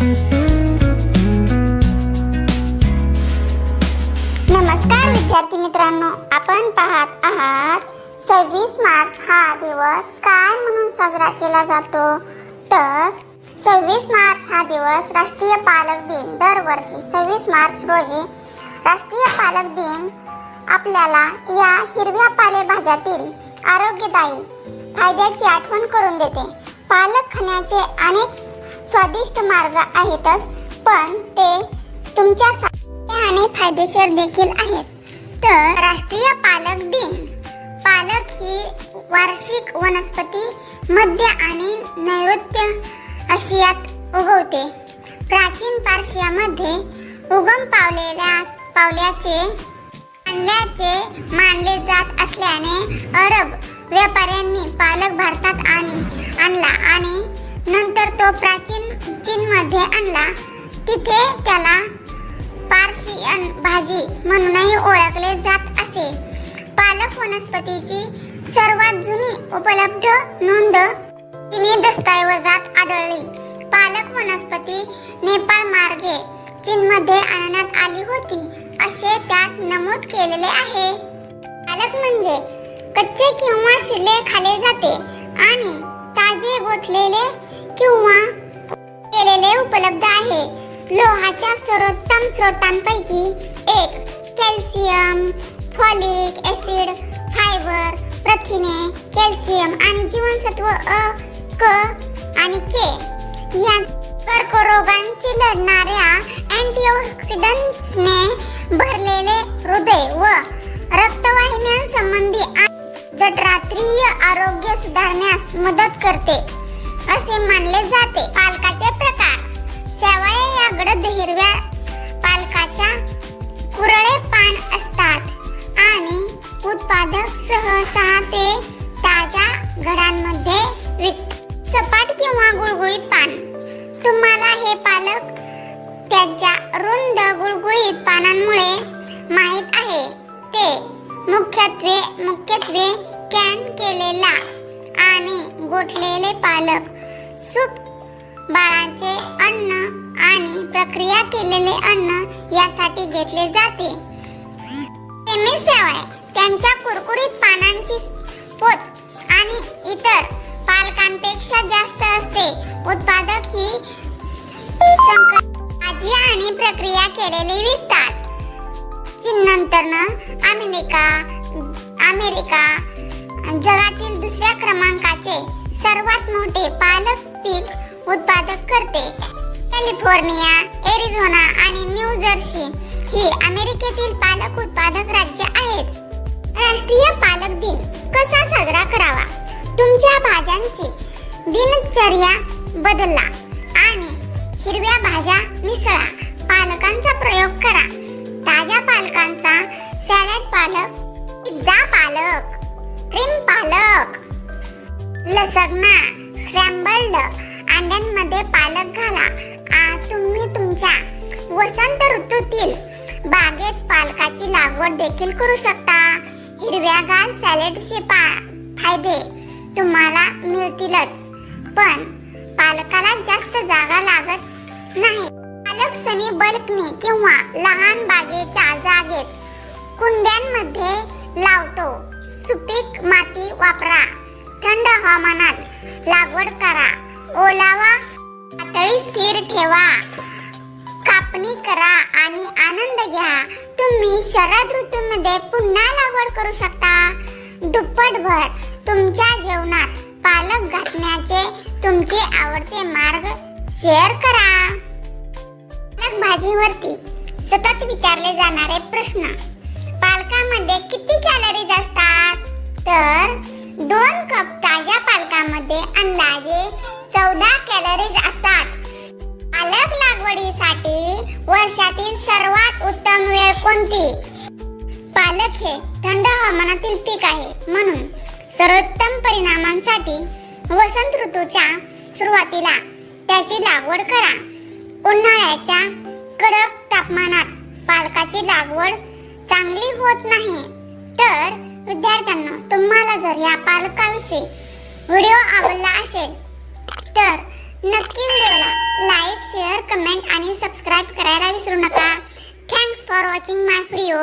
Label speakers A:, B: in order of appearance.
A: नमस्कार विद्यार्थी मित्रांनो आपण पाहत आहात सव्वीस मार्च हा दिवस काय म्हणून साजरा केला जातो? तर सव्वीस मार्च हा दिवस राष्ट्रीय पालक दिन. दरवर्षी सव्वीस मार्च रोजी राष्ट्रीय पालक दिन आपल्याला या हिरव्या पालेभाज्यातील आरोग्यदायी फायद्याची आठवण करून देते. पालक खाण्याचे अनेक स्वादिष्ट मार्ग आहेतच पण ते तुमच्या आणि फायदेशीर देखील आहेत. तर राष्ट्रीय पालक दिन. पालक ही वार्षिक वनस्पती मध्य आणि नैऋत्य आशियात उगवते. प्राचीन पार्शियामध्ये उगम पावलेल्या पावल्याचे आणल्याचे मानले जात असल्याने अरब व्यापाऱ्यांनी पालक भारतात आणि आणला आणि नंतर तो प्राचीन चीनमध्ये आणला. तिथे त्याला पार्शियन भाजी म्हणूनही ओळखले जात असे. पालक वनस्पतीची सर्वात जुनी उपलब्ध नोंद तिने दस्तऐवजात आढळली. पालक वनस्पती नेपाळ मार्गे चीनमध्ये आणण्यात आली होती असे त्यात नमूद केलेले आहे. पालक म्हणजे कच्चे किंवा शिले खाले जाते आणि ताजे गोठलेले किंवा केलेले उपलब्ध आहे. लोहाच्या सर्वोत्तम स्रोतांपैकी एक कॅल्शियम फॉलिक ऍसिड फायबर प्रथिने कॅल्शियम आणि जीवनसत्व अ क आणि के या कर्करोगांशी लढणाऱ्या अँटीऑक्सिडंट्सने भरलेले हृदय व रक्तवाहिन्यांसंबंधी जठरात्रीय आरोग्य सुधारण्यास मदत करते. असे मानले जाते पालकाचे प्रकार. शेवया या गडद हिरव्या पालकाच्या कुरळे पान असतात आणि उत्पादक सहसा ते ताज्या घडांमध्ये विक सपाट किंवा गुळगुळीत पान. तुम्हाला हे पालक त्याच्या रुंद गुळगुळीत पानांमुळे माहीत आहे. ते मुख्यत्वे मुख्यत्वे कॅन केलेला आणि गोठलेले पालक. सूप बाळांचे अन्न आणि प्रक्रिया केलेले अन्न यासाठी घेतले जाते. सेवाय त्यांच्या कुरकुरीत पानांची पोत आणि इतर पालकांपेक्षा जास्त असते. उत्पादक ही भाजी आणि प्रक्रिया केलेली विकतात. चीननंतरनं अमेरिका अमेरिका जगातील दुसऱ्या क्रमांकाचे सर्वात मोठे पालक पीक उत्पादक करते. कॅलिफोर्निया एरिझोना आणि न्यू जर्सी ही अमेरिकेतील पालक उत्पादक राज्य आहेत. राष्ट्रीय पालक दिन कसा साजरा करावा? तुमच्या भाज्यांची दिनचर्या बदला आणि हिरव्या भाज्या मिसळा. पालकांचा प्रयोग करा. ताज्या पालकांचा कृत्रिम पालक. लसगना स्क्रॅम्बल्ड अंड्यांमध्ये पालक घाला. आ, तुम्ही तुमच्या वसंत ऋतूतील बागेत पालकाची लागवड देखील करू शकता. हिरव्यागार सॅलेडचे पा फायदे तुम्हाला मिळतीलच. पण पालकाला जास्त जागा लागत नाही. पालक सनी बल्कने किंवा लहान बागेच्या जागेत कुंड्यांमध्ये लावतो. सुपीक माती वापरा. थंड हवामानात लागवड करा. ओलावा पातळी स्थिर ठेवा. कापणी करा आणि आनंद घ्या. तुम्ही शरद ऋतूमध्ये पुन्हा लागवड करू शकता. दुप्पटभर तुमच्या जेवणात पालक घातण्याचे तुमचे आवडते मार्ग शेअर करा. पालक भाजीवरती सतत विचारले जाणारे प्रश्न. पालकामध्ये किती कॅलरीज असतात? तर दोन कप ताज्या पालकामध्ये अंदाजे चौदा कॅलरीज असतात. पालक लागवडीसाठी वर्षातील सर्वात उत्तम वेळ कोणती? पालक हे थंड हवामानातील पीक आहे. म्हणून सर्वोत्तम परिणामांसाठी वसंत ऋतूच्या सुरुवातीला त्याची लागवड करा. उन्हाळ्याच्या कडक तापमानात पालकाची लागवड चांगली होत नाही. तर विद्यार्थ्यांना तुम्हाला जर या पालकाविषयी व्हिडिओ आवडला असेल तर नक्की व्हिडिओला लाईक शेअर कमेंट आणि सबस्क्राईब करायला विसरू नका. Thanks for watching my video